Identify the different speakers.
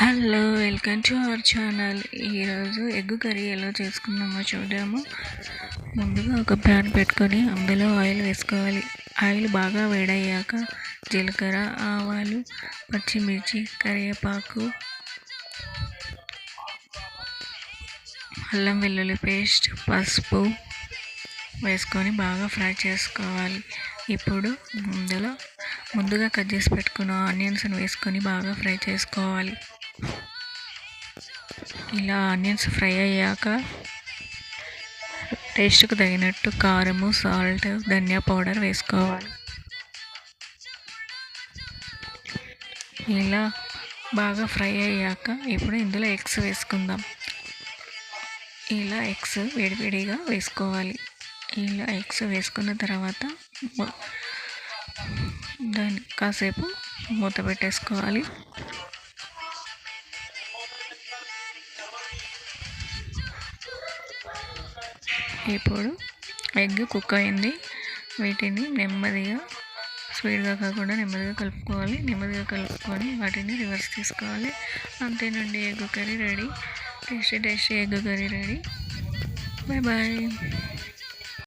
Speaker 1: Hello welcome to our channel. ఈరోజు egg curry ఎలా చేసుకుందామో చూద్దాము. ముందుగా ఒక ప్యాన్ పెట్టుకొని అందులో ఆయిల్ వేసుకోవాలి. ఆయిల్ బాగా వేడయ్యాక జీలకర్ర ఆవాలు పచ్చిమిర్చి కరివేపాకు అల్లం వెల్లుల్లి పేస్ట్ పసుపు వేసుకొని బాగా ఫ్రై చేసుకోవాలి. ఇప్పుడు ముందులో ముందుగా కట్ చేసి పెట్టుకున్న ఆనియన్స్ని వేసుకొని బాగా ఫ్రై చేసుకోవాలి. ఇలా ఆనియన్స్ ఫ్రై అయ్యాక టేస్ట్కి తగినట్టు కారము సాల్ట్ ధనియా పౌడర్ వేసుకోవాలి. ఇలా బాగా ఫ్రై అయ్యాక ఇప్పుడు ఇందులో ఎగ్స్ వేసుకుందాం. ఇలా ఎగ్స్ వేడివేడిగా వేసుకోవాలి. ఇలా ఎగ్స్ వేసుకున్న తర్వాత దాన్ని కాసేపు మూత పెట్టేసుకోవాలి. ఇప్పుడు ఎగ్ కుక్ అయింది. వీటిని నెమ్మదిగా స్పీడ్గా కాకుండా నెమ్మదిగా కలుపుకోవాలి. నెమ్మదిగా కలుపుకొని వాటిని రివర్స్ తీసుకోవాలి. అంతేనండి egg curry ready. Tasty tasty egg curry ready. Bye bye.